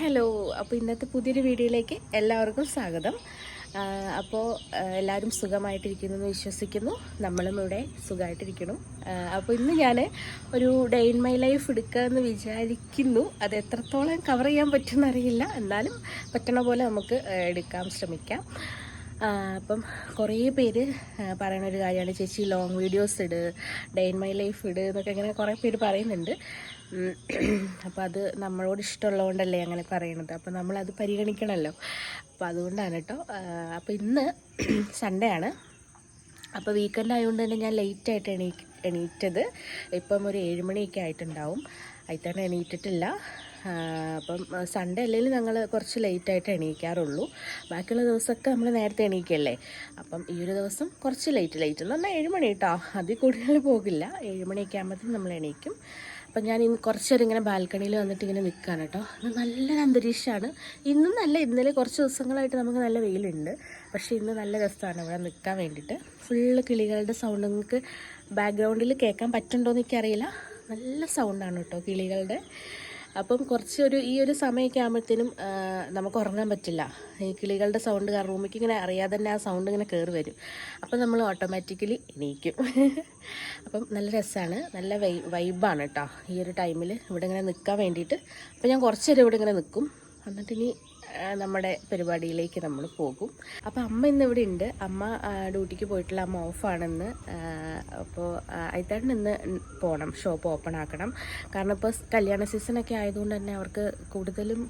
Hello അപ്പോൾ ഇന്നത്തെ പുതിയൊരു വീഡിയോയിലേക്ക് എല്ലാവർക്കും സ്വാഗതം. അപ്പോൾ എല്ലാവരും സുഖമായിട്ടിരിക്കുന്നു എന്ന് വിശ്വസിക്കുന്നു. നമ്മളും ഇവിടെ സുഖമായിട്ടിരിക്കണം അപ്പോൾ ഇന്ന് ഞാൻ ഒരു ഡേ ഇൻ മൈ ലൈഫ് എടുക്കുക എന്ന് വിചാരിക്കുന്നു. അത് എത്രത്തോളം കവർ ചെയ്യാൻ പറ്റുമെന്ന് അറിയില്ല. എന്നാലും പറ്റണ പോലെ നമുക്ക് എടുക്കാൻ ശ്രമിക്കാം. അപ്പം കുറേ പേര് പറയുന്ന ഒരു കാര്യമാണ്. ചേച്ചി ലോങ് വീഡിയോസ് ഇട് ഡേ ഇൻ മൈ ലൈഫ് ഇട് എന്നൊക്കെ ഇങ്ങനെ കുറേ പേര് പറയുന്നുണ്ട്. അപ്പോൾ അത് നമ്മളോട് ഇഷ്ടമുള്ളതുകൊണ്ടല്ലേ അങ്ങനെ പറയണത്. അപ്പോൾ നമ്മളത് പരിഗണിക്കണമല്ലോ അപ്പോൾ അതുകൊണ്ടാണ് കേട്ടോ. അപ്പോൾ ഇന്ന് സൺഡേ ആണ്. അപ്പോൾ വീക്കെൻഡ് ആയതുകൊണ്ട് തന്നെ ഞാൻ ലേറ്റായിട്ട് എണീ എണീറ്റത്. ഇപ്പം ഒരു ഏഴ് മണിയൊക്കെ ആയിട്ടുണ്ടാവും. അതിത്തന്നെ എണീറ്റിട്ടില്ല. അപ്പം സൺഡേ അല്ലെങ്കിൽ ഞങ്ങൾ കുറച്ച് ലേറ്റായിട്ട് എണീക്കാറുള്ളൂ. ബാക്കിയുള്ള ദിവസമൊക്കെ നമ്മൾ നേരത്തെ എണീക്കല്ലേ. അപ്പം ഈ ഒരു ദിവസം കുറച്ച് ലേറ്റ് ലേറ്റ് എന്ന് പറഞ്ഞാൽ ഏഴ് മണി കേട്ടോ. അതിൽ കൂടുതൽ പോകില്ല. ഏഴ് മണിയൊക്കെ ആകുമ്പോഴത്തേക്കും നമ്മൾ എണീക്കും. അപ്പം ഞാൻ ഇന്ന് കുറച്ചേരം ഇങ്ങനെ ബാൽക്കണിയിൽ വന്നിട്ട് ഇങ്ങനെ നിൽക്കുകയാണ് കേട്ടോ. നല്ല നല്ലൊരു അന്തരീക്ഷമാണ്. ഇന്നും നല്ല ഇന്നലെ കുറച്ച് ദിവസങ്ങളായിട്ട് നമുക്ക് നല്ല വെയിലുണ്ട്. പക്ഷേ ഇന്ന് നല്ല രസമാണ് ഇവിടെ നിൽക്കാൻ വേണ്ടിയിട്ട്. ഫുള്ള് കിളികളുടെ സൗണ്ട് നിങ്ങൾക്ക് ബാക്ക്ഗ്രൗണ്ടിൽ കേൾക്കാൻ പറ്റുന്നുണ്ടോ എന്ന് എനിക്കറിയില്ല. നല്ല സൗണ്ടാണ് കേട്ടോ കിളികളുടെ. അപ്പം കുറച്ച് ഒരു ഈ ഒരു സമയമൊക്കെ ആകുമ്പോഴത്തേനും നമുക്ക് ഉറങ്ങാൻ പറ്റില്ല. ഈ കിളികളുടെ സൗണ്ട് കാരണം റൂമിലേക്ക് ഇങ്ങനെ അറിയാതെ തന്നെ ആ സൗണ്ട് ഇങ്ങനെ കയറി വരും. അപ്പം നമ്മൾ ഓട്ടോമാറ്റിക്കലി എണീക്കും. അപ്പം നല്ല രസമാണ് നല്ല വൈ വൈബാണ് കേട്ടോ ഈ ഒരു ടൈമിൽ ഇവിടെ ഇങ്ങനെ നിൽക്കാൻ വേണ്ടിയിട്ട്. അപ്പം ഞാൻ കുറച്ച് നേരം ഇവിടെ ഇങ്ങനെ നിൽക്കും എന്നിട്ട് ഇനി നമ്മുടെ പരിപാടിയിലേക്ക് നമ്മൾ പോകും. അപ്പോൾ അമ്മ ഇന്ന് ഇവിടെ ഉണ്ട്. അമ്മ ഡ്യൂട്ടിക്ക് പോയിട്ടുള്ള അമ്മ ഓഫാണെന്ന് അപ്പോൾ അയത്താണ്ട് ഇന്ന് പോകണം ഷോപ്പ് ഓപ്പൺ ആക്കണം. കാരണം ഇപ്പോൾ കല്യാണ സീസണൊക്കെ ആയതുകൊണ്ട് തന്നെ അവർക്ക് കൂടുതലും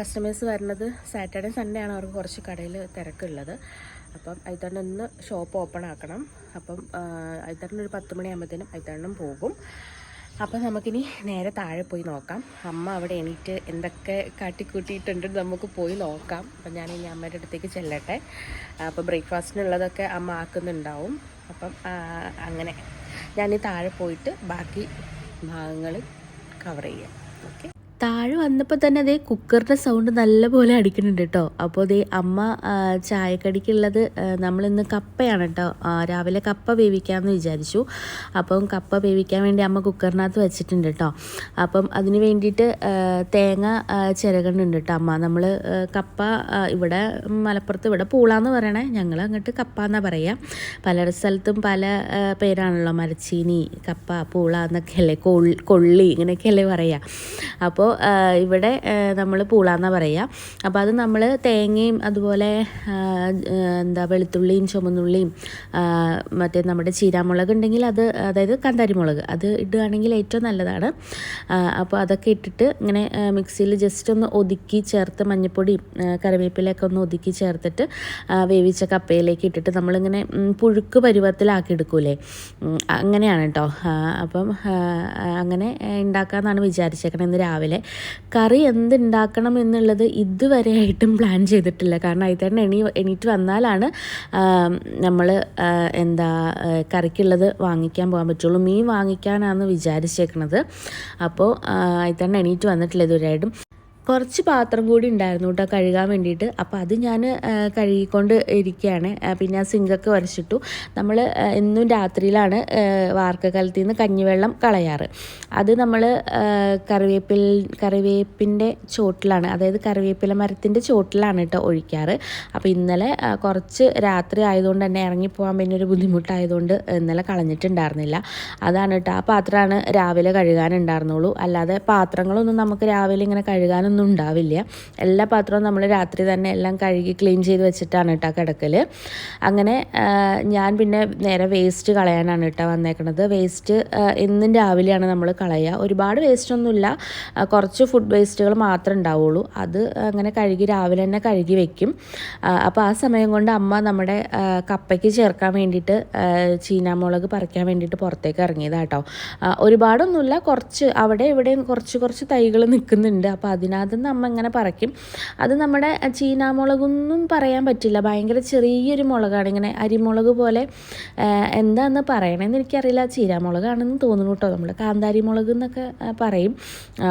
കസ്റ്റമേഴ്സ് വരുന്നത് സാറ്റർഡേ സൺഡേ ആണ് അവർക്ക് കുറച്ച് കടയിൽ തിരക്കുള്ളത്. അപ്പം അയത്താണ്ട് ഇന്ന് ഷോപ്പ് ഓപ്പൺ ആക്കണം. അപ്പം അയത്താണ്ട് ഒരു പത്ത് മണിയാകുമ്പോഴത്തേനും അയത്താണ്ടും പോകും. അപ്പം നമുക്കിനി നേരെ താഴെ പോയി നോക്കാം. അമ്മ അവിടെ എണീറ്റ് എന്തൊക്കെ കാട്ടിക്കൂട്ടിയിട്ടുണ്ട് നമുക്ക് പോയി നോക്കാം. അപ്പം ഞാൻ ഇനി അമ്മയുടെ അടുത്തേക്ക് ചെല്ലട്ടെ. അപ്പോൾ ബ്രേക്ക്ഫാസ്റ്റിനുള്ളതൊക്കെ അമ്മ ആക്കുന്നുണ്ടാവും. അപ്പം അങ്ങനെ ഞാൻ താഴെ പോയിട്ട് ബാക്കി ഭാഗങ്ങൾ കവർ ചെയ്യാം. ഓക്കെ താഴെ വന്നപ്പോൾ തന്നെ അതേ കുക്കറിന്റെ സൗണ്ട് നല്ലപോലെ അടിക്കുന്നുണ്ട് കേട്ടോ. അപ്പോൾ അതേ അമ്മ ചായക്കടിക്കുള്ളത് നമ്മളിന്ന് കപ്പയാണ് കേട്ടോ. രാവിലെ കപ്പ വേവിക്കാമെന്ന് വിചാരിച്ചു. അപ്പം കപ്പ വേവിക്കാൻ വേണ്ടി അമ്മ കുക്കറിനകത്ത് വെച്ചിട്ടുണ്ട് കേട്ടോ. അപ്പം അതിന് വേണ്ടിയിട്ട് തേങ്ങ ചിരകണ്ടുണ്ട് കേട്ടോ അമ്മ. നമ്മൾ കപ്പ ഇവിടെ മലപ്പുറത്ത് ഇവിടെ പൂളാന്ന് പറയണേ. ഞങ്ങൾ അങ്ങോട്ട് കപ്പ എന്നാ പറയുക പല സ്ഥലത്തും പല പേരാണല്ലോ. മരച്ചീനി കപ്പ പൂള എന്നൊക്കെയല്ലേ കൊള്ളി ഇങ്ങനെയൊക്കെയല്ലേ പറയുക അപ്പോൾ ഇവിടെ നമ്മൾ പൂളാന്നാ പറയുക അപ്പോൾ അത് നമ്മൾ തേങ്ങയും അതുപോലെ എന്താ വെളുത്തുള്ളിയും ചുമന്നുള്ളിയും മറ്റേ നമ്മുടെ ചീരാമുളക് ഉണ്ടെങ്കിൽ അത് അതായത് കാന്താരിമുളക് അത് ഇടുകയാണെങ്കിൽ ഏറ്റവും നല്ലതാണ്. അപ്പോൾ അതൊക്കെ ഇട്ടിട്ട് ഇങ്ങനെ മിക്സിയിൽ ജസ്റ്റ് ഒന്ന് ഒതുക്കി ചേർത്ത് മഞ്ഞൾപ്പൊടിയും കറിവേപ്പിലൊക്കെ ഒന്ന് ഒതുക്കി ചേർത്തിട്ട് വേവിച്ച കപ്പയിലേക്ക് ഇട്ടിട്ട് നമ്മളിങ്ങനെ പുഴുക്ക് പരുവത്തിലാക്കി എടുക്കൂലേ? അങ്ങനെയാണ് കേട്ടോ അപ്പം അങ്ങനെ ഉണ്ടാക്കാമെന്നാണ് വിചാരിച്ചേക്കണത് ഇന്ന് രാവിലെ. കറി എന്തുണ്ടാക്കണം എന്നുള്ളത് ഇതുവരെ ആയിട്ടും പ്ലാൻ ചെയ്തിട്ടില്ല. കാരണം അതിൽ തന്നെ എണീ എണീറ്റ് വന്നാലാണ് നമ്മൾ എന്താ കറിക്കുള്ളത് വാങ്ങിക്കാൻ പോകാൻ പറ്റുള്ളൂ. മീൻ വാങ്ങിക്കാനാണ് വിചാരിച്ചേക്കണത്. അപ്പോൾ അതിൽ തന്നെ എണീറ്റ് വന്നിട്ടില്ല ഇതുവരെയായിട്ടും. കുറച്ച് പാത്രം കൂടി ഉണ്ടായിരുന്നു കേട്ടോ കഴുകാൻ വേണ്ടിയിട്ട്. അപ്പോൾ അത് ഞാൻ കഴുകിക്കൊണ്ട് ഇരിക്കുകയാണ്. പിന്നെ ആ സിങ്കൊക്കെ വരച്ചിട്ടു. നമ്മൾ എന്നും രാത്രിയിലാണ് വാർക്കക്കാലത്തിൽ നിന്ന് കഞ്ഞിവെള്ളം കളയാറ്. അത് നമ്മൾ കറിവേപ്പിൽ കറിവേപ്പിന്റെ ചോട്ടിലാണ് അതായത് കറിവേപ്പില മരത്തിന്റെ ചോട്ടിലാണ് കേട്ടോ ഒഴിക്കാറ്. അപ്പോൾ ഇന്നലെ കുറച്ച് രാത്രി ആയതുകൊണ്ട് തന്നെ ഇറങ്ങിപ്പോകാൻ പിന്നെ ഒരു ബുദ്ധിമുട്ടായതുകൊണ്ട് ഇന്നലെ കളഞ്ഞിട്ടുണ്ടായിരുന്നില്ല. അതാണ് കേട്ടോ ആ പാത്രമാണ് രാവിലെ കഴുകാനുണ്ടായിരുന്നുള്ളൂ അല്ലാതെ പാത്രങ്ങളൊന്നും നമുക്ക് രാവിലെ ഇങ്ങനെ കഴുകാനൊന്നും ഉണ്ടാവില്ല. എല്ലാ പാത്രവും നമ്മൾ രാത്രി തന്നെ എല്ലാം കഴുകി ക്ലീൻ ചെയ്ത് വെച്ചിട്ടാണ് കേട്ടോ കിടക്കൽ അങ്ങനെ ഞാൻ പിന്നെ നേരെ വേസ്റ്റ് കളയാനാണ് കേട്ടോ വന്നേക്കണത്. വേസ്റ്റ് എന്നും രാവിലെയാണ് നമ്മൾ കളയുക ഒരുപാട് വേസ്റ്റ് ഒന്നുമില്ല. കുറച്ച് ഫുഡ് വേസ്റ്റുകൾ മാത്രമേ ഉണ്ടാവുള്ളൂ. അത് അങ്ങനെ കഴുകി രാവിലെ തന്നെ കഴുകി വെക്കും. അപ്പോൾ ആ സമയം കൊണ്ട് അമ്മ നമ്മുടെ കപ്പയ്ക്ക് ചേർക്കാൻ വേണ്ടിയിട്ട് ചീനാമുളക് പറിക്കാൻ വേണ്ടിയിട്ട് പുറത്തേക്ക് ഇറങ്ങിയതാട്ടോ ഒരുപാടൊന്നുമില്ല. കുറച്ച് അവിടെ ഇവിടെയും കുറച്ച് കുറച്ച് തൈകൾ നിൽക്കുന്നുണ്ട്. അപ്പോൾ അതിനകത്ത് നിന്ന് അമ്മ ഇങ്ങനെ പറിക്കും. അത് നമ്മുടെ ചീനാമുളകൊന്നും പറയാൻ പറ്റില്ല. ഭയങ്കര ചെറിയൊരു മുളകാണ്. ഇങ്ങനെ അരിമുളക് പോലെ എന്താണെന്ന് പറയണമെന്ന് എനിക്കറിയില്ല. ചീരാമുളകാണെന്ന് തോന്നുന്നു കേട്ടോ നമ്മൾ കാന്താരി മുളക് എന്നൊക്കെ പറയും.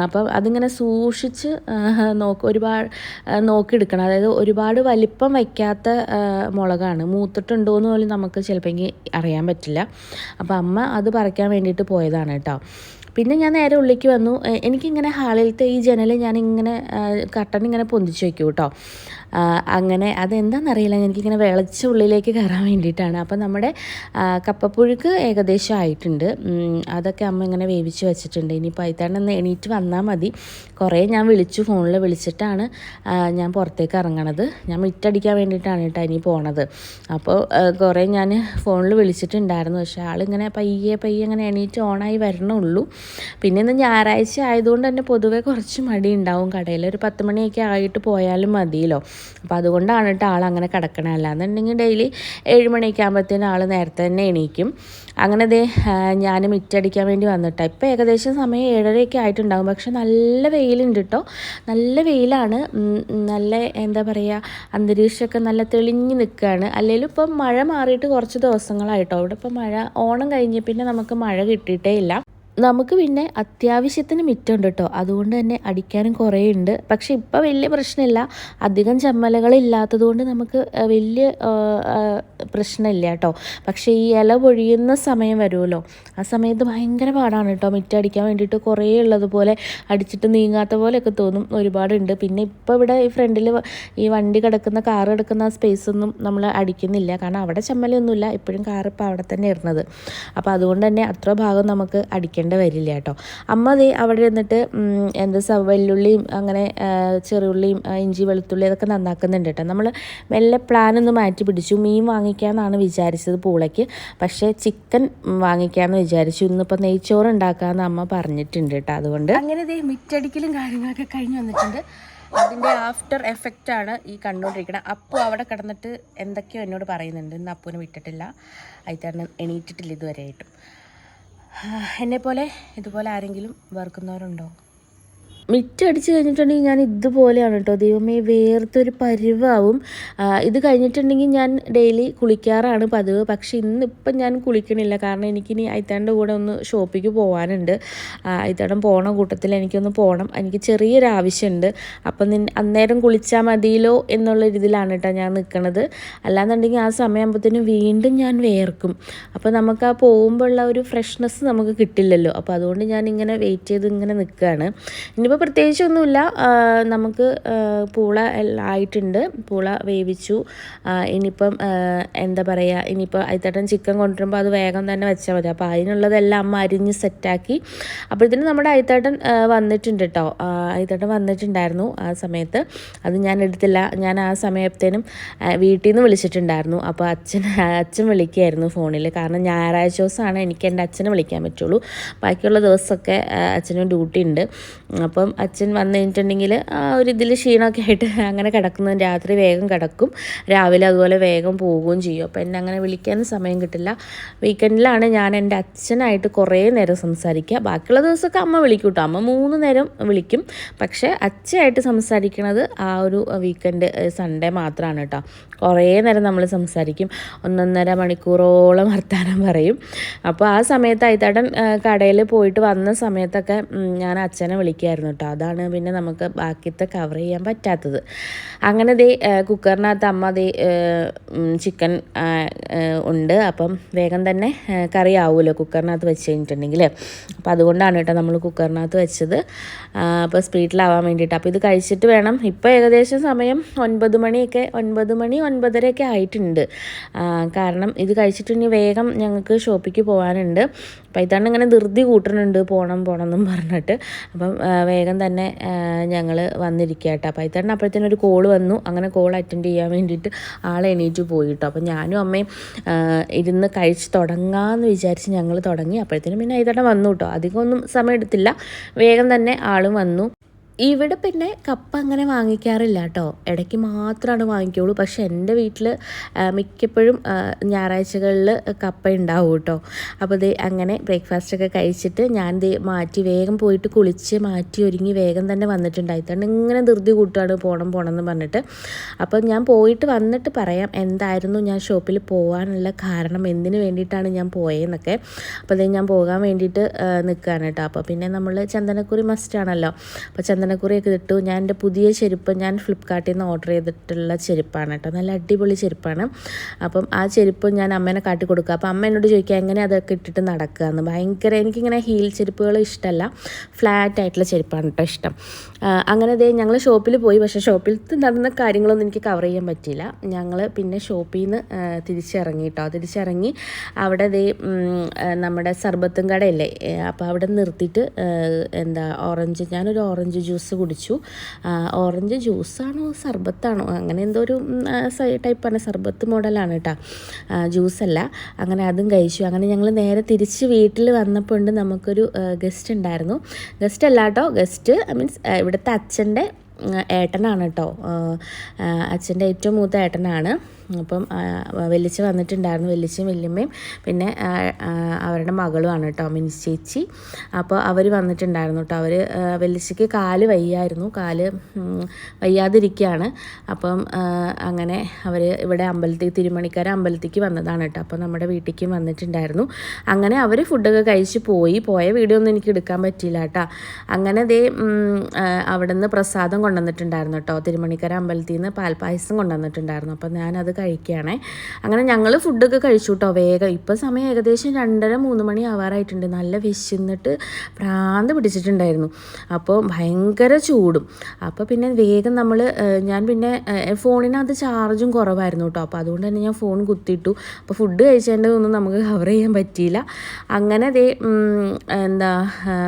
അപ്പം അതിങ്ങനെ സൂക്ഷിച്ച് നോക്ക് ഒരുപാട് നോക്കിയെടുക്കണം. അതായത് ഒരുപാട് വലിപ്പം വയ്ക്കാത്ത മുളകാണ്. മൂത്തിട്ടുണ്ടോ എന്ന് പോലും നമുക്ക് ചിലപ്പോൾ അറിയാൻ പറ്റില്ല. അപ്പം അമ്മ അത് പറിക്കാൻ വേണ്ടിയിട്ട് പോയതാണ് കേട്ടോ. പിന്നെ ഞാൻ നേരെ ഉള്ളിലേക്ക് വന്നു. എനിക്കിങ്ങനെ ഹാളിലത്തെ ഈ ജനൽ ഞാനിങ്ങനെ കട്ടൻ ഇങ്ങനെ പൊന്തിച്ച് വെക്കും കേട്ടോ അങ്ങനെ അതെന്താണെന്നറിയില്ല എനിക്കിങ്ങനെ വിളച്ച ഉള്ളിലേക്ക് കയറാൻ വേണ്ടിയിട്ടാണ്. അപ്പം നമ്മുടെ കപ്പപ്പുഴുക്ക് ഏകദേശം ആയിട്ടുണ്ട്. അതൊക്കെ അമ്മ ഇങ്ങനെ വേവിച്ച് വെച്ചിട്ടുണ്ട്. ഇനിയിപ്പോൾ അയത്താണ്ട് എണീറ്റ് വന്നാൽ മതി. കുറേ ഞാൻ വിളിച്ചു ഫോണിൽ വിളിച്ചിട്ടാണ് ഞാൻ പുറത്തേക്ക് ഇറങ്ങണത് ഞാൻ മിറ്റടിക്കാൻ വേണ്ടിയിട്ടാണ് കേട്ടോ ഇനി പോണത്. അപ്പോൾ കുറേ ഞാൻ ഫോണിൽ വിളിച്ചിട്ടുണ്ടായിരുന്നു. പക്ഷേ ആളിങ്ങനെ പയ്യെ പയ്യെ അങ്ങനെ എണീറ്റ് ഓണായി വരണുള്ളൂ. പിന്നെ ഇന്ന് ഞായറാഴ്ച ആയതുകൊണ്ട് തന്നെ പൊതുവേ കുറച്ച് മടി ഉണ്ടാവും കടയിൽ ഒരു പത്ത് മണിയൊക്കെ ആയിട്ട് പോയാലും മതിയല്ലോ. അപ്പോൾ അതുകൊണ്ടാണ് കേട്ടോ ആൾ അങ്ങനെ കിടക്കണേ. അല്ലാന്നുണ്ടെങ്കിൽ ഡെയിലി ഏഴ് മണിയൊക്കെ ആകുമ്പോഴത്തേനും ആൾ നേരത്തെ തന്നെ എണീക്കും. അങ്ങനെ ദേ ഞാൻ മിറ്റടിക്കാൻ വേണ്ടി വന്നിട്ടാ. ഇപ്പോൾ ഏകദേശം സമയം ഏഴരയൊക്കെ ആയിട്ടുണ്ടാകും പക്ഷെ നല്ല വെയിലുണ്ട് കേട്ടോ നല്ല വെയിലാണ്. നല്ല എന്താ പറയുക അന്തരീക്ഷമൊക്കെ നല്ല തെളിഞ്ഞ് നിൽക്കുകയാണ്. അല്ലെങ്കിൽ ഇപ്പം മഴ മാറിയിട്ട് കുറച്ച് ദിവസങ്ങളായിട്ടോ. ഇവിടെ ഇപ്പം മഴ ഓണം കഴിഞ്ഞ് പിന്നെ നമുക്ക് മഴ കിട്ടിയിട്ടേ ഇല്ല. നമുക്ക് പിന്നെ അത്യാവശ്യത്തിന് മിറ്റുണ്ട് കേട്ടോ അതുകൊണ്ട് തന്നെ അടിക്കാനും കുറേ ഉണ്ട്. പക്ഷെ ഇപ്പോൾ വലിയ പ്രശ്നമില്ല. അധികം ചമ്മലകളില്ലാത്തത് കൊണ്ട് നമുക്ക് വലിയ ആ, ആ, പ്രശ്നമില്ല കേട്ടോ പക്ഷേ ഈ ഇല പൊഴിയുന്ന സമയം വരുമല്ലോ. ആ സമയത്ത് ഭയങ്കര പാടാണ് കേട്ടോ മിറ്റടിക്കാൻ വേണ്ടിയിട്ട് കുറേ ഉള്ളതുപോലെ അടിച്ചിട്ട് നീങ്ങാത്ത പോലെയൊക്കെ തോന്നും. ഒരുപാടുണ്ട്. പിന്നെ ഇപ്പോൾ ഇവിടെ ഈ ഫ്രണ്ടിൽ ഈ വണ്ടി കിടക്കുന്ന കാർ കിടക്കുന്ന സ്പേസ് ഒന്നും നമ്മൾ അടിക്കുന്നില്ല. കാരണം അവിടെ ചമ്മലൊന്നുമില്ല. ഇപ്പോഴും കാർ ഇപ്പോൾ അവിടെ തന്നെ ഇരുന്നത്. അപ്പോൾ അതുകൊണ്ട് തന്നെ അത്ര ഭാഗം നമുക്ക് അടിക്കേണ്ടി വരില്ല കേട്ടോ. അമ്മ അതേ അവിടെ ഇരുന്നിട്ട് എന്താ വെല്ലുള്ളിയും അങ്ങനെ ചെറുള്ളിയും ഇഞ്ചി വെളുത്തുള്ളി അതൊക്കെ നന്നാക്കുന്നുണ്ട് കേട്ടോ. നമ്മൾ മെല്ലെ പ്ലാൻ ഒന്ന് മാറ്റി പിടിച്ചു. മീൻ വാങ്ങിക്കാമെന്നാണ് വിചാരിച്ചത് പൂളയ്ക്ക്. പക്ഷേ ചിക്കൻ വാങ്ങിക്കാമെന്ന് വിചാരിച്ചു. ഇന്നിപ്പോൾ നെയ്ച്ചോറ് ഉണ്ടാക്കാമെന്ന് അമ്മ പറഞ്ഞിട്ടുണ്ട് കേട്ടോ അതുകൊണ്ട്. അങ്ങനെ ദേ മിറ്റടിക്കലും കാര്യങ്ങളൊക്കെ കഴിഞ്ഞ് വന്നിട്ടുണ്ട്. അതിന്റെ ആഫ്റ്റർ എഫക്റ്റ് ആണ് ഈ കണ്ടുകൊണ്ടിരിക്കുന്നത് അപ്പു അവിടെ കിടന്നിട്ട് എന്തൊക്കെയോ എന്നോട് പറയുന്നുണ്ട്. ഇന്ന് അപ്പുവിനെ വിട്ടിട്ടില്ല. അയത്താറിന് എണീറ്റിട്ടില്ല ഇതുവരെയായിട്ടും. എന്നെ പോലെ ഇതുപോലെ ആരെങ്കിലും വേർക്കുന്നവരുണ്ടോ മിറ്റടിച്ച് കഴിഞ്ഞിട്ടുണ്ടെങ്കിൽ ഞാൻ ഇതുപോലെയാണ് കേട്ടോ ദൈവമേ വേർത്തൊരു പരിവാവും. ഇത് കഴിഞ്ഞിട്ടുണ്ടെങ്കിൽ ഞാൻ ഡെയിലി കുളിക്കാറാണ് പതിവ്. പക്ഷേ ഇന്നിപ്പം ഞാൻ കുളിക്കണില്ല. കാരണം എനിക്കിനി അയത്താന്റെ കൂടെ ഒന്ന് ഷോപ്പിക്ക് പോകാനുണ്ട് പോകണ പോണ കൂട്ടത്തിൽ എനിക്കൊന്ന് പോകണം എനിക്ക് ചെറിയൊരു ആവശ്യമുണ്ട്. അപ്പം നിൻ അന്നേരം കുളിച്ചാൽ മതിയല്ലോ എന്നുള്ള രീതിയിലാണ് കേട്ടോ ഞാൻ നിൽക്കണത് അല്ലാന്നുണ്ടെങ്കിൽ ആ സമയമാകുമ്പോഴത്തേനും വീണ്ടും ഞാൻ വേർക്കും. അപ്പോൾ നമുക്ക് ആ പോകുമ്പോഴുള്ള ഒരു ഫ്രഷ്നെസ് നമുക്ക് കിട്ടില്ലല്ലോ. അപ്പോൾ അതുകൊണ്ട് ഞാൻ ഇങ്ങനെ വെയിറ്റ് ചെയ്ത് ഇങ്ങനെ നിൽക്കുകയാണ് ഇനിയിപ്പോൾ പ്രത്യേകിച്ചൊന്നുമില്ല. ആ, നമുക്ക് പൂള ആയിട്ടുണ്ട്. പൂള വേവിച്ചു. ഇനിയിപ്പം എന്താ പറയുക ഇനിയിപ്പോൾ അതിത്തട്ടൻ ചിക്കൻ കൊണ്ടുവരുമ്പോൾ അത് വേഗം തന്നെ വെച്ചാൽ മതി. അപ്പോൾ അതിനുള്ളതെല്ലാം അമ്മ അരിഞ്ഞ് സെറ്റാക്കി. അപ്പോഴത്തേനും നമ്മുടെ അയിത്തട്ടൻ വന്നിട്ടുണ്ട് കേട്ടോ അയിത്തട്ടൻ വന്നിട്ടുണ്ടായിരുന്നു ആ സമയത്ത്. അത് ഞാൻ എടുത്തില്ല. ഞാൻ ആ സമയത്തേനും വീട്ടിൽ നിന്ന് വിളിച്ചിട്ടുണ്ടായിരുന്നു. അപ്പോൾ അച്ഛൻ അച്ഛൻ വിളിക്കുകയായിരുന്നു ഫോണിൽ കാരണം ഞായറാഴ്ച ദിവസമാണ് എനിക്ക് എന്റെ അച്ഛനെ വിളിക്കാൻ പറ്റുള്ളൂ. ബാക്കിയുള്ള ദിവസമൊക്കെ അച്ഛനും ഡ്യൂട്ടി ഉണ്ട്. അപ്പം അച്ഛൻ വന്നു കഴിഞ്ഞിട്ടുണ്ടെങ്കിൽ ആ ഒരു ഇതിൽ ക്ഷീണമൊക്കെ ആയിട്ട് അങ്ങനെ കിടക്കുന്നു രാത്രി വേഗം കിടക്കും. രാവിലെ അതുപോലെ വേഗം പോവുകയും ചെയ്യും. അപ്പോൾ എന്നെ അങ്ങനെ വിളിക്കാൻ സമയം കിട്ടില്ല. വീക്കെൻഡിലാണ് ഞാൻ എന്റെ അച്ഛനായിട്ട് കുറേ നേരം സംസാരിക്കുക. ബാക്കിയുള്ള ദിവസമൊക്കെ അമ്മ വിളിക്കും കേട്ടോ. അമ്മ മൂന്ന് നേരം വിളിക്കും. പക്ഷേ അച്ഛനായിട്ട് സംസാരിക്കണത് ആ ഒരു വീക്കെൻഡ് സൺഡേ മാത്രമാണ് കേട്ടോ. കുറേ നേരം നമ്മൾ സംസാരിക്കും. ഒന്നൊന്നര മണിക്കൂറോളം വർത്താനം പറയും. അപ്പോൾ ആ സമയത്ത് അയത്താടൻ കടയിൽ പോയിട്ട് വന്ന സമയത്തൊക്കെ ഞാൻ അച്ഛനെ വിളിക്കുമായിരുന്നു കേട്ടോ. അതാണ് പിന്നെ നമുക്ക് ബാക്കിത്തെ കവർ ചെയ്യാൻ പറ്റാത്തത്. അങ്ങനെ ദേ കുക്കറിനകത്ത് അമ്മ ദേ ചിക്കൻ ഉണ്ട്. അപ്പം വേഗം തന്നെ കറി ആവുമല്ലോ കുക്കറിനകത്ത് വെച്ച് കഴിഞ്ഞിട്ടുണ്ടെങ്കിൽ അപ്പോൾ അതുകൊണ്ടാണ് കേട്ടോ നമ്മൾ കുക്കറിനകത്ത് വെച്ചത്. അപ്പോൾ സ്പീഡിലാവാൻ വേണ്ടിയിട്ട്. അപ്പോൾ ഇത് കഴിച്ചിട്ട് വേണം. ഇപ്പോൾ ഏകദേശം സമയം ഒൻപത് മണിയൊക്കെ ഒൻപത് മണി ഒൻപതരയൊക്കെ ആയിട്ടുണ്ട്. കാരണം ഇത് കഴിച്ചിട്ട് ഇനി വേഗം ഞങ്ങൾക്ക് ഷോപ്പിക്ക് പോകാനുണ്ട് ഇതാണ് ഇങ്ങനെ ധൃതി കൂട്ടണുണ്ട് പോകണം പോകണം എന്നും പറഞ്ഞിട്ട്. അപ്പം വേഗം തന്നെ ഞങ്ങൾ വന്നിരിക്കുക കേട്ടോ. ഇത്തന്നെ അപ്പോഴത്തേനും ഒരു കോൾ വന്നു. അങ്ങനെ കോൾ അറ്റൻഡ് ചെയ്യാൻ വേണ്ടിയിട്ട് ആളെ എണീറ്റ് പോയി കേട്ടോ. അപ്പം ഞാനും അമ്മയും ഇരുന്ന് കഴിച്ച് തുടങ്ങാമെന്ന് വിചാരിച്ച് ഞങ്ങൾ തുടങ്ങി. അപ്പോഴത്തേനും പിന്നെ ഇതന്നെ വന്നു കേട്ടോ. അധികമൊന്നും സമയം എടുത്തില്ല. വേഗം തന്നെ ആളും വന്നു. ഇവിടെ പിന്നെ കപ്പ അങ്ങനെ വാങ്ങിക്കാറില്ല കേട്ടോ. ഇടയ്ക്ക് മാത്രമാണ് വാങ്ങിക്കുള്ളൂ. പക്ഷെ എന്റെ വീട്ടിൽ മിക്കപ്പോഴും ഞായറാഴ്ചകളിൽ കപ്പ ഉണ്ടാവും കേട്ടോ. അപ്പോൾ ദേ അങ്ങനെ ബ്രേക്ക്ഫാസ്റ്റൊക്കെ കഴിച്ചിട്ട് ഞാൻ ദേ മാറ്റി വേഗം പോയിട്ട് കുളിച്ച് മാറ്റി ഒരുങ്ങി വേഗം തന്നെ വന്നിട്ടുണ്ടായി. ഇങ്ങനെ ധൃതി കൂട്ടുകയാണ് പോകണം പോകണം എന്ന് പറഞ്ഞിട്ട്. അപ്പോൾ ഞാൻ പോയിട്ട് വന്നിട്ട് പറയാം എന്തായിരുന്നു ഞാൻ ഷോപ്പിൽ പോകാനുള്ള കാരണം എന്തിനു വേണ്ടിയിട്ടാണ് ഞാൻ പോയതെന്നൊക്കെ അപ്പോൾ ദേ ഞാൻ പോകാൻ വേണ്ടിയിട്ട് നിൽക്കുകയാണ് കേട്ടോ. അപ്പോൾ പിന്നെ നമ്മൾ ചന്ദനക്കുറി മസ്റ്റാണല്ലോ അപ്പോൾ ചന്ദന ചന്ദനക്കുറിയൊക്കെ ഇട്ടു ഞാൻ എന്റെ പുതിയ ചെരുപ്പ് ഞാൻ ഫ്ലിപ്കാർട്ടിൽ നിന്ന് ഓർഡർ ചെയ്തിട്ടുള്ള ചെരുപ്പാണ് കേട്ടോ. നല്ല അടിപൊളി ചെരുപ്പാണ്. അപ്പം ആ ചെരുപ്പ് ഞാൻ അമ്മേനെ കാട്ടി കൊടുക്കുക. അപ്പം അമ്മ എന്നോട് ചോദിക്കുക എങ്ങനെ അതൊക്കെ ഇട്ടിട്ട് നടക്കുക എന്ന് ഭയങ്കര എനിക്കിങ്ങനെ ഹീൽ ചെരുപ്പുകൾ ഇഷ്ടമല്ല. ഫ്ലാറ്റ് ആയിട്ടുള്ള ചെരുപ്പാണ് കേട്ടോ ഇഷ്ടം. അങ്ങനെ ദേ ഞങ്ങൾ ഷോപ്പിൽ പോയി. പക്ഷേ ഷോപ്പിൽ നടന്ന കാര്യങ്ങളൊന്നും എനിക്ക് കവർ ചെയ്യാൻ പറ്റിയില്ല. ഞങ്ങൾ പിന്നെ ഷോപ്പിൽ നിന്ന് തിരിച്ചിറങ്ങി കേട്ടോ. തിരിച്ചിറങ്ങി അവിടെ ആ, നമ്മുടെ സർബത്തും കടയല്ലേ? അപ്പോൾ അവിടെ നിർത്തിയിട്ട് എന്താ ഓറഞ്ച് ഞാനൊരു ഓറഞ്ച് ജ്യൂസ് കുടിച്ചു. ആ, ഓറഞ്ച് ജ്യൂസാണോ സർബത്താണോ? അങ്ങനെ എന്തോ ഒരു ടൈപ്പാണ്. സർബത്ത് മോഡലാണ് കേട്ടോ. ജ്യൂസല്ല. അങ്ങനെ അതും കഴിച്ചു. അങ്ങനെ ഞങ്ങൾ നേരെ തിരിച്ച് വീട്ടിൽ വന്നപ്പോൾ ഉണ്ട് നമുക്കൊരു ഗസ്റ്റ് ഉണ്ടായിരുന്നു. ഗസ്റ്റ് അല്ല കേട്ടോ. ഗസ്റ്റ് മീൻസ് ഇവിടുത്തെ അച്ഛന്റെ ഏട്ടനാണ് കേട്ടോ. അച്ഛന്റെ ഏറ്റവും മൂത്ത ഏട്ടനാണ്. അപ്പം വലിച്ച് വന്നിട്ടുണ്ടായിരുന്നു വലിച്ചും വല്യമ്മയും പിന്നെ അവരുടെ മകളുമാണ് കേട്ടോ മിനിസ് ചേച്ചി. അപ്പോൾ അവർ വന്നിട്ടുണ്ടായിരുന്നു കേട്ടോ അവർ വെല്ലിച്ചയ്ക്ക് കാൽ വയ്യായിരുന്നു. കാൽ വയ്യാതിരിക്കുകയാണ് അപ്പം അങ്ങനെ അവർ ഇവിടെ അമ്പലത്തിൽ തിരുമണിക്കര അമ്പലത്തേക്ക് വന്നതാണ് കേട്ടോ അപ്പോൾ നമ്മുടെ വീട്ടിലേക്കും വന്നിട്ടുണ്ടായിരുന്നു. അങ്ങനെ അവർ ഫുഡൊക്കെ കഴിച്ച് പോയി. പോയ വീഡിയോ ഒന്നും എനിക്ക് എടുക്കാൻ പറ്റിയില്ല കേട്ടോ അങ്ങനെ ദേ അവിടെ നിന്ന് പ്രസാദം കൊണ്ടുവന്നിട്ടുണ്ടായിരുന്നു കേട്ടോ തിരുമണിക്കര അമ്പലത്തിൽ നിന്ന് പാൽപ്പായസം കൊണ്ടുവന്നിട്ടുണ്ടായിരുന്നു. അപ്പോൾ ഞാനത് കഴിക്കുകയാണേ. അങ്ങനെ ഞങ്ങൾ ഫുഡൊക്കെ കഴിച്ചു കേട്ടോ വേഗം. ഇപ്പോൾ സമയം ഏകദേശം രണ്ടര മൂന്ന് മണി ആവാറായിട്ടുണ്ട്. നല്ല വിശന്നിട്ട് പ്രാന്ത് പിടിച്ചിട്ടുണ്ടായിരുന്നു. അപ്പോൾ ഭയങ്കര ചൂടും. അപ്പോൾ പിന്നെ വേഗം നമ്മൾ ഞാൻ പിന്നെ ഫോണിനകത്ത് ചാർജും കുറവായിരുന്നു കേട്ടോ. അപ്പോൾ അതുകൊണ്ട് തന്നെ ഞാൻ ഫോൺ കുത്തിയിട്ടു. അപ്പോൾ ഫുഡ് കഴിച്ചതൊന്നും നമുക്ക് കവർ ചെയ്യാൻ പറ്റിയില്ല. അങ്ങനെ അതേ എന്താ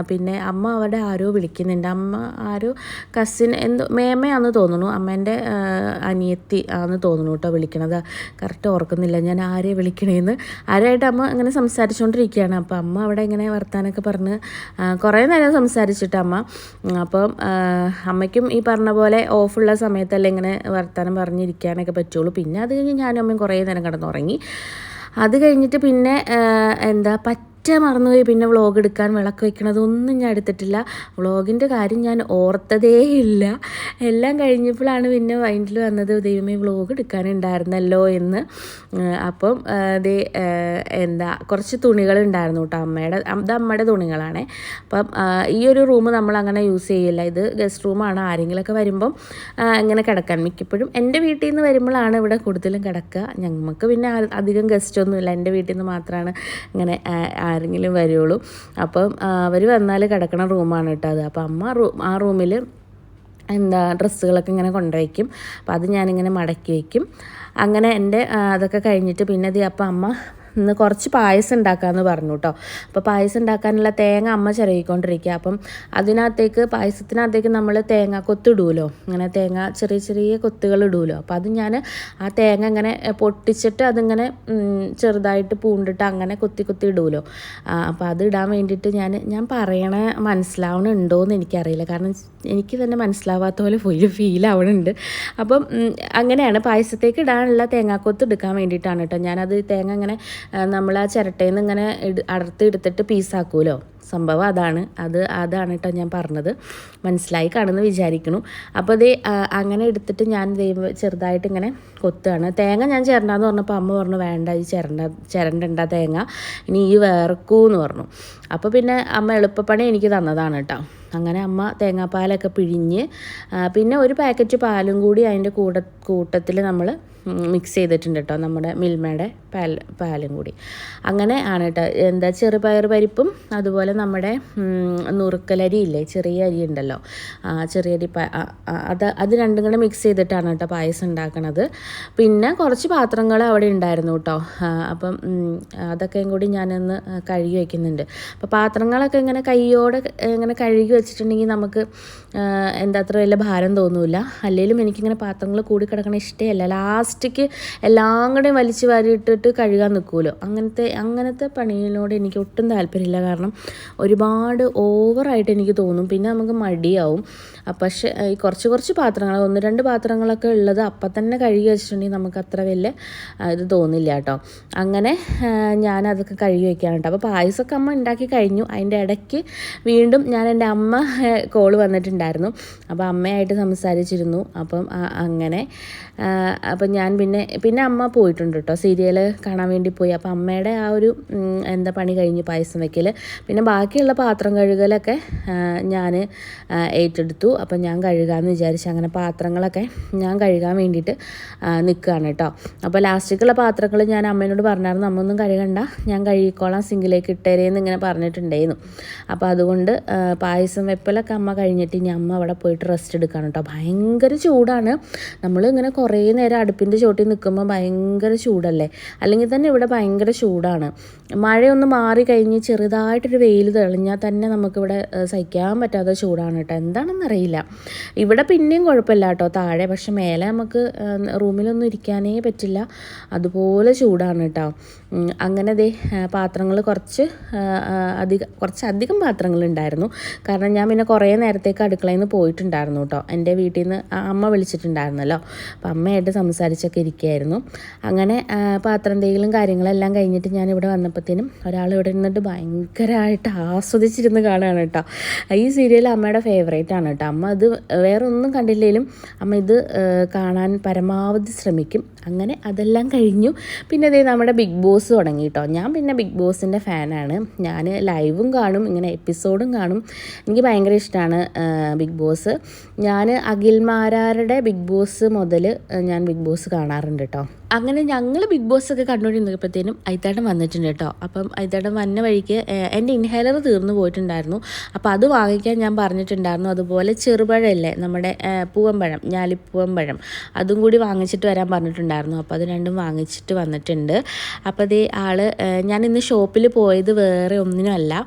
പിന്നെ അമ്മ അവിടെ ആരോ വിളിക്കുന്നുണ്ട്. അമ്മ ആരോ കസിൻ എന്തോ മേമയാന്ന് തോന്നുന്നു. അമ്മേന്റെ അനിയത്തി ആണെന്ന് തോന്നുന്നു കേട്ടോ വിളിക്കണത്. കറക്റ്റ് ഓർക്കുന്നില്ല. ഞാൻ ആരെ വിളിക്കണേന്ന്. ആരായിട്ട് അമ്മ അങ്ങനെ സംസാരിച്ചുകൊണ്ടിരിക്കുകയാണ് അപ്പോൾ അമ്മ അവിടെ ഇങ്ങനെ വർത്താനൊക്കെ പറഞ്ഞ് കുറേ നേരം സംസാരിച്ചിട്ട് അമ്മ. അപ്പം അമ്മയ്ക്കും ഈ പറഞ്ഞ പോലെ ഓഫുള്ള സമയത്തല്ലേ ഇങ്ങനെ വർത്താനം പറഞ്ഞിരിക്കാനൊക്കെ പറ്റുള്ളൂ. പിന്നെ അത് കഴിഞ്ഞ് ഞാനും അമ്മയും കുറേ നേരം കിടന്നുറങ്ങി. അത് കഴിഞ്ഞിട്ട് പിന്നെ എന്താ എന്താ പറ്റ മറന്നുപോയി പിന്നെ വ്ളോഗ് എടുക്കാൻ വിളക്ക് വെക്കണതൊന്നും ഞാൻ എടുത്തിട്ടില്ല. വ്ളോഗിന്റെ കാര്യം ഞാൻ ഓർത്തതേ ഇല്ല. എല്ലാം കഴിഞ്ഞപ്പോഴാണ് പിന്നെ മൈൻഡിൽ വന്നത് ദൈവമേ വ്ളോഗ് എടുക്കാനുണ്ടായിരുന്നല്ലോ എന്ന്. അപ്പം ദേ എന്താ കുറച്ച് തുണികൾ ഉണ്ടായിരുന്നു കേട്ടോ അമ്മയുടെ അത് അമ്മയുടെ തുണികളാണേ. അപ്പം ഈ ഒരു റൂം നമ്മൾ അങ്ങനെ യൂസ് ചെയ്യില്ല. ഇത് ഗസ്റ്റ് റൂമാണ് ആരെങ്കിലുമൊക്കെ വരുമ്പം ഇങ്ങനെ കിടക്കാൻ. മിക്കപ്പോഴും എന്റെ വീട്ടിൽ നിന്ന് വരുമ്പോഴാണ് ഇവിടെ കൂടുതലും കിടക്കുക. ഞങ്ങൾക്ക് പിന്നെ അധികം ഗസ്റ്റ് ഒന്നുമില്ല. എന്റെ വീട്ടിൽ നിന്ന് മാത്രമാണ് ഇങ്ങനെ ആരെങ്കിലും വരുള്ളൂ. അപ്പം അവർ വന്നാൽ കിടക്കണ റൂമാണ് കേട്ടോ അത്. അപ്പം അമ്മ ആ റൂമിൽ എന്താ ഡ്രസ്സുകളൊക്കെ ഇങ്ങനെ കൊണ്ടുവയ്ക്കും. അപ്പോൾ അത് ഞാനിങ്ങനെ മടക്കി വയ്ക്കും. അങ്ങനെ എന്റെ അതൊക്കെ കഴിഞ്ഞിട്ട് പിന്നെ ദേ അപ്പം അമ്മ ഇന്ന് കുറച്ച് പായസം ഉണ്ടാക്കാമെന്ന് പറഞ്ഞു കേട്ടോ അപ്പോൾ പായസം ഉണ്ടാക്കാനുള്ള തേങ്ങ അമ്മ ചിരകിക്കൊണ്ടിരിക്കുക അപ്പം അതിനകത്തേക്ക് പായസത്തിനകത്തേക്ക് നമ്മൾ തേങ്ങ കൊത്തിടുമല്ലോ ഇങ്ങനെ തേങ്ങ ചെറിയ ചെറിയ കൊത്തുകൾ ഇടുമല്ലോ അപ്പോൾ അത് ഞാൻ ആ തേങ്ങ ഇങ്ങനെ പൊട്ടിച്ചിട്ട് അതിങ്ങനെ ചെറുതായിട്ട് പൂണ്ടിട്ട് അങ്ങനെ കൊത്തി കൊത്തി ഇടുമല്ലോ അപ്പോൾ അത് ഇടാൻ വേണ്ടിയിട്ട് ഞാൻ ഞാൻ പറയണ മനസ്സിലാവണുണ്ടോ എന്ന് എനിക്കറിയില്ല. കാരണം എനിക്ക് തന്നെ മനസ്സിലാവാത്ത പോലെ പോയി ഫീൽ ആവണുണ്ട്. അപ്പം അങ്ങനെയാണ് പായസത്തേക്ക് ഇടാനുള്ള തേങ്ങാക്കൊത്ത് എടുക്കാൻ വേണ്ടിയിട്ടാണ് കേട്ടോ ഞാനത് തേങ്ങ ഇങ്ങനെ നമ്മൾ ആ ചിരട്ടയിൽ നിന്ന് ഇങ്ങനെ അടർത്തി എടുത്തിട്ട് പീസാക്കുമല്ലോ സംഭവം അതാണ്. അത് അതാണ് കേട്ടോ ഞാൻ പറഞ്ഞത്. മനസ്സിലായി കാണുമെന്ന് വിചാരിക്കുന്നു. അപ്പോൾ ഇത് അങ്ങനെ എടുത്തിട്ട് ഞാൻ ദൈവം ചെറുതായിട്ട് ഇങ്ങനെ കൊത്തുകയാണ് തേങ്ങ ഞാൻ ചേരണ്ടെന്ന് പറഞ്ഞപ്പോൾ അമ്മ പറഞ്ഞു വേണ്ട ഈ ചിരണ്ട ചിരണ്ടണ്ട തേങ്ങ. ഇനി ഈ വേർക്കൂ എന്ന് പറഞ്ഞു. അപ്പോൾ പിന്നെ അമ്മ എളുപ്പപ്പണി എനിക്ക് തന്നതാണ് കേട്ടോ അങ്ങനെ അമ്മ തേങ്ങാപ്പാലൊക്കെ പിഴിഞ്ഞ് പിന്നെ ഒരു പാക്കറ്റ് പാലും കൂടി അതിന്റെ കൂടെ കൂട്ടത്തിൽ നമ്മൾ മിക്സ് ചെയ്തിട്ടുണ്ട് കേട്ടോ നമ്മുടെ മിൽമയുടെ പാൽ പാലും കൂടി. അങ്ങനെ ആണ് കേട്ടോ എന്താ ചെറുപയർ പരിപ്പും അതുപോലെ നമ്മുടെ നുറുക്കലരി ഇല്ലേ ചെറിയ അരി ഉണ്ടല്ലോ. ചെറിയ അരി അത് അത് രണ്ടും കൂടെ മിക്സ് ചെയ്തിട്ടാണ് കേട്ടോ പായസം ഉണ്ടാക്കണത്. പിന്നെ കുറച്ച് പാത്രങ്ങൾ അവിടെ ഉണ്ടായിരുന്നു കേട്ടോ. അപ്പം അതൊക്കെയും കൂടി ഞാനൊന്ന് കഴുകി വയ്ക്കുന്നുണ്ട് അപ്പോൾ പാത്രങ്ങളൊക്കെ ഇങ്ങനെ കൈയോടെ ഇങ്ങനെ കഴുകി വെച്ചിട്ടുണ്ടെങ്കിൽ നമുക്ക് എന്താ അത്ര വലിയ ഭാരം തോന്നില്ല അല്ലെങ്കിലും എനിക്കിങ്ങനെ പാത്രങ്ങൾ കൂടി കിടക്കണ ഇഷ്ടമല്ല. ലാസ്റ്റിക്ക് എല്ലാം കൂടെയും വലിച്ചു വാരിയിട്ടിട്ട് കഴുകാൻ നിൽക്കുമല്ലോ. അങ്ങനത്തെ അങ്ങനത്തെ പണിയിനോട് എനിക്ക് ഒട്ടും താല്പര്യമില്ല. കാരണം ഒരുപാട് ഓവറായിട്ട് എനിക്ക് തോന്നും. പിന്നെ നമുക്ക് മടിയാവും. പക്ഷേ ഈ കുറച്ച് കുറച്ച് പാത്രങ്ങൾ ഒന്ന് രണ്ട് പാത്രങ്ങളൊക്കെ ഉള്ളത് അപ്പം തന്നെ കഴുകി വെച്ചിട്ടുണ്ടെങ്കിൽ നമുക്ക് അത്ര വലിയ ഇത് തോന്നില്ല കേട്ടോ. അങ്ങനെ ഞാനതൊക്കെ കഴുകി വെക്കാൻ കേട്ടോ. അപ്പോൾ പായസമൊക്കെ അമ്മ ഉണ്ടാക്കി കഴിഞ്ഞു. അതിന്റെ ഇടയ്ക്ക് വീണ്ടും ഞാൻ എന്റെ അമ്മ കോൾ വന്നിട്ടുണ്ടായിരുന്നു. അപ്പോൾ അമ്മയായിട്ട് സംസാരിച്ചിരുന്നു. അപ്പം അങ്ങനെ അപ്പം ഞാൻ പിന്നെ പിന്നെ അമ്മ പോയിട്ടുണ്ട് കേട്ടോ. സീരിയൽ കാണാൻ വേണ്ടി പോയി. അപ്പോൾ അമ്മയുടെ ആ ഒരു എന്താ പണി കഴിഞ്ഞു പായസം വെക്കൽ പിന്നെ ബാക്കിയുള്ള പാത്രം കഴുകലൊക്കെ ഞാൻ ഏറ്റെടുത്തു. അപ്പം ഞാൻ കഴുകാമെന്ന് വിചാരിച്ച് അങ്ങനെ പാത്രങ്ങളൊക്കെ ഞാൻ കഴുകാൻ വേണ്ടിയിട്ട് നിൽക്കുകയാണ് കേട്ടോ. അപ്പോൾ ലാസ്റ്റിക്കുള്ള പാത്രങ്ങൾ ഞാൻ അമ്മേനോട് പറഞ്ഞായിരുന്നു അമ്മ ഒന്നും കഴുകണ്ട ഞാൻ കഴുകിക്കോളാം സിങ്കിലേക്ക് ഇട്ടേരേന്ന് ഇങ്ങനെ പറഞ്ഞിട്ടുണ്ടായിരുന്നു. അപ്പോൾ അതുകൊണ്ട് പായസം വെപ്പലൊക്കെ അമ്മ കഴിഞ്ഞിട്ട് ഇനി അമ്മ അവിടെ പോയിട്ട് റെസ്റ്റ് എടുക്കുകയാണ് കേട്ടോ. ഭയങ്കര ചൂടാണ്. നമ്മൾ ഇങ്ങനെ കുറേ നേരം അടുപ്പിന്റെ ചോട്ടിൽ നിൽക്കുമ്പോൾ ഭയങ്കര ചൂടല്ലേ? അല്ലെങ്കിൽ തന്നെ ഇവിടെ ഭയങ്കര ചൂടാണ്. മഴയൊന്ന് മാറി കഴിഞ്ഞ് ചെറുതായിട്ടൊരു വെയിൽ തെളിഞ്ഞാൽ തന്നെ നമുക്കിവിടെ സഹിക്കാൻ പറ്റാത്ത ചൂടാണ് കേട്ടോ. എന്താണെന്നറിയില്ല ഇവിടെ പിന്നെയും കുഴപ്പമില്ല കേട്ടോ താഴെ പക്ഷെ മേലെ നമുക്ക് റൂമിലൊന്നും ഇരിക്കാനേ പറ്റില്ല. അതുപോലെ ചൂടാണ് കേട്ടോ. അങ്ങനെ ദേ പാത്രങ്ങൾ കുറച്ച് അധികം കുറച്ച് അധികം പാത്രങ്ങളുണ്ടായിരുന്നു. കാരണം ഞാൻ പിന്നെ കുറേ നേരത്തേക്ക് അടുക്കളയിൽ നിന്ന് പോയിട്ടുണ്ടായിരുന്നു കേട്ടോ. എന്റെ വീട്ടിൽ നിന്ന് അമ്മ വിളിച്ചിട്ടുണ്ടായിരുന്നല്ലോ. അപ്പം അമ്മയായിട്ട് സംസാരിച്ചൊക്കെ ഇരിക്കുകയായിരുന്നു അങ്ങനെ പാത്രം തേയിലും കാര്യങ്ങളെല്ലാം കഴിഞ്ഞിട്ട് ഞാൻ ഇവിടെ വന്നപ്പോഴത്തേനും ഒരാൾ ഇവിടെ നിന്നിട്ട് ഭയങ്കരമായിട്ട് ആസ്വദിച്ചിരുന്ന് കാണുകയാണ് കേട്ടോ. ഈ സീരിയൽ അമ്മയുടെ ഫേവറേറ്റ് ആണ് കേട്ടോ. അമ്മ ഇത് വേറെ ഒന്നും കണ്ടില്ലെങ്കിലും അമ്മ ഇത് കാണാൻ പരമാവധി ശ്രമിക്കും. അങ്ങനെ അതെല്ലാം കഴിഞ്ഞു. പിന്നെ ഇതേ നമ്മുടെ ബിഗ് ബോസ് തുടങ്ങി കേട്ടോ ഞാൻ പിന്നെ ബിഗ് ബോസിന്റെ ഫാനാണ്. ഞാൻ ലൈവും കാണും ഇങ്ങനെ എപ്പിസോഡും കാണും. എനിക്ക് ഭയങ്കര ഇഷ്ടമാണ് ബിഗ് ബോസ്. ഞാൻ അഖിൽമാരാരുടെ ബിഗ് ബോസ് മുതൽ ഞാൻ ബിഗ് ബോസ് കാണാറുണ്ട് കേട്ടോ അങ്ങനെ ഞങ്ങൾ ബിഗ് ബോസ് ഒക്കെ കണ്ടുകൊണ്ടിരുന്നപ്പോഴത്തേനും ഐത്താട്ടം വന്നിട്ടുണ്ട് കേട്ടോ. അപ്പം ഐത്താട്ടം വന്ന വഴിക്ക് എന്റെ ഇൻഹേലർ തീർന്നു പോയിട്ടുണ്ടായിരുന്നു. അപ്പോൾ അത് വാങ്ങിക്കാൻ ഞാൻ പറഞ്ഞിട്ടുണ്ടായിരുന്നു. അതുപോലെ ചെറുപഴമില്ലേ നമ്മുടെ പൂവമ്പഴം ഞാലിപ്പൂവമ്പഴം അതും കൂടി വാങ്ങിച്ചിട്ട് വരാൻ പറഞ്ഞിട്ടുണ്ടായിരുന്നു. അപ്പോൾ അത് രണ്ടും വാങ്ങിച്ചിട്ട് വന്നിട്ടുണ്ട്. അപ്പോൾ അതേ ആൾ ഞാൻ ഇന്ന് ഷോപ്പിൽ പോയത് വേറെ ഒന്നിനുമല്ല.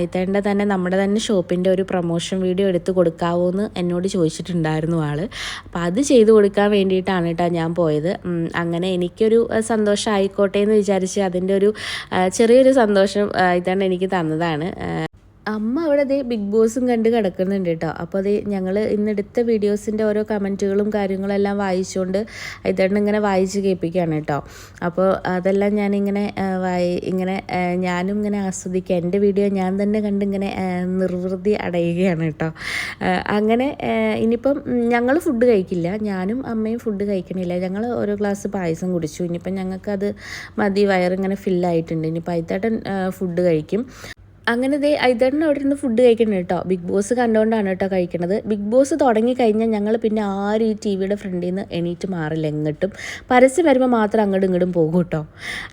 ഐത്തേണ്ട തന്നെ നമ്മുടെ തന്നെ ഷോപ്പിന്റെ ഒരു പ്രൊമോഷൻ വീഡിയോ എടുത്ത് കൊടുക്കാവോ എന്ന് എന്നോട് ചോദിച്ചിട്ടുണ്ടായിരുന്നു ആൾ അപ്പോൾ അത് ചെയ്ത് കൊടുക്കാൻ വേണ്ടിയിട്ടാണ് കേട്ടോ ഞാൻ പോയത്. അങ്ങനെ എനിക്കൊരു സന്തോഷം ആയിക്കോട്ടെ എന്ന് വിചാരിച്ച് അതിന്റെ ഒരു ചെറിയൊരു സന്തോഷം ഇതാണ് എനിക്ക് തന്നതാണ്. അമ്മ അവിടെ ദേ ബിഗ് ബോസും കണ്ട് കിടക്കുന്നുണ്ട് കേട്ടോ. അപ്പോൾ അത് ഞങ്ങൾ ഇന്നെടുത്ത വീഡിയോസിന്റെ ഓരോ കമന്റുകളും കാര്യങ്ങളും എല്ലാം വായിച്ചുകൊണ്ട് ഇതേണ്ട ഇങ്ങനെ വായിച്ച് കേൾപ്പിക്കുകയാണ് കേട്ടോ. അപ്പോൾ അതെല്ലാം ഞാനിങ്ങനെ വായി ഇങ്ങനെ ഞാനും ഇങ്ങനെ ആസ്വദിക്കുക. എന്റെ വീഡിയോ ഞാൻ തന്നെ കണ്ട് ഇങ്ങനെ നിർവൃതി അടയുകയാണ് കേട്ടോ. അങ്ങനെ ഇനിയിപ്പം ഞങ്ങൾ ഫുഡ് കഴിക്കില്ല. ഞാനും അമ്മയും ഫുഡ് കഴിക്കണില്ല. ഞങ്ങൾ ഓരോ ഗ്ലാസ് പായസം കുടിച്ചു. ഇനിയിപ്പം ഞങ്ങൾക്കത് മതി വയറിങ്ങനെ ഫില്ലായിട്ടുണ്ട് ഇനിയിപ്പോൾ അയത്തേട്ടൻ ഫുഡ് കഴിക്കും. അങ്ങനെ ദേ ഐതേട്ടൻ അവിടെ ഇരുന്ന് ഫുഡ് കഴിക്കണം കേട്ടോ. ബിഗ് ബോസ് കണ്ടുകൊണ്ടാണ് കേട്ടോ കഴിക്കണത്. ബിഗ് ബോസ് തുടങ്ങി കഴിഞ്ഞാൽ ഞങ്ങൾ പിന്നെ ആരും ഈ ടി വിയുടെ ഫ്രണ്ടിൽ നിന്ന് എണീറ്റ് മാറില്ല എങ്ങോട്ടും. പരസ്യം വരുമ്പോൾ മാത്രം അങ്ങോട്ടും ഇങ്ങോട്ടും പോകും കേട്ടോ.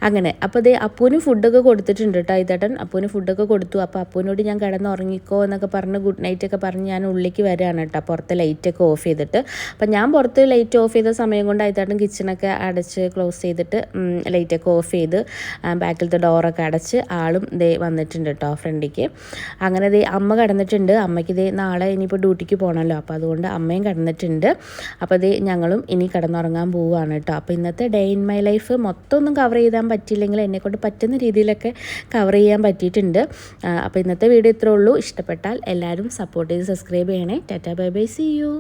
അങ്ങനെ. അപ്പോൾ ദേ അപ്പൂന് ഫുഡൊക്കെ കൊടുത്തിട്ടുണ്ട് കേട്ടോ ഐതേട്ടൻ. അപ്പൂന് ഫുഡൊക്കെ കൊടുത്തു. അപ്പോൾ അപ്പൂനോട് ഞാൻ കിടന്ന് ഉറങ്ങിക്കോ എന്നൊക്കെ പറഞ്ഞ് ഗുഡ് നൈറ്റ് ഒക്കെ പറഞ്ഞ് ഞാൻ ഉള്ളിലേക്ക് വരികയാണ് കേട്ടോ. പുറത്തെ ലൈറ്റൊക്കെ ഓഫ് ചെയ്തിട്ട്. അപ്പം ഞാൻ പുറത്ത് ലൈറ്റ് ഓഫ് ചെയ്ത സമയം കൊണ്ട് ഐതേട്ടൻ കിച്ചണൊക്കെ അടച്ച് ക്ലോസ് ചെയ്തിട്ട് ലൈറ്റൊക്കെ ഓഫ് ചെയ്ത് ബാക്കിലത്തെ ഡോറൊക്കെ അടച്ച് ആളും ദേ വന്നിട്ടുണ്ട് കേട്ടോ. ഫ്രണ്ടിക്ക്. അങ്ങനെ ദേ അമ്മ കിടന്നിട്ടുണ്ട്. അമ്മയ്ക്ക് ദേ നാളെ ഇനിയിപ്പോൾ ഡ്യൂട്ടിക്ക് പോകണമല്ലോ അപ്പോൾ അതുകൊണ്ട് അമ്മയും കിടന്നിട്ടുണ്ട്. അപ്പോൾ ദേ ഞങ്ങളും ഇനി കിടന്നുറങ്ങാൻ പോവുകയാണ് കേട്ടോ അപ്പോൾ ഇന്നത്തെ ഡേ ഇൻ മൈ ലൈഫ് മൊത്തം ഒന്നും കവർ ചെയ്താൻ പറ്റിയില്ലെങ്കിൽ എന്നെക്കൊണ്ട് പറ്റുന്ന രീതിയിലൊക്കെ കവർ ചെയ്യാൻ പറ്റിയിട്ടുണ്ട്. അപ്പോൾ ഇന്നത്തെ വീഡിയോ ഇത്രേ ഉള്ളൂ. ഇഷ്ടപ്പെട്ടാൽ എല്ലാവരും സപ്പോർട്ട് ചെയ്ത് സബ്സ്ക്രൈബ് ചെയ്യണേ. Tata bye bye see you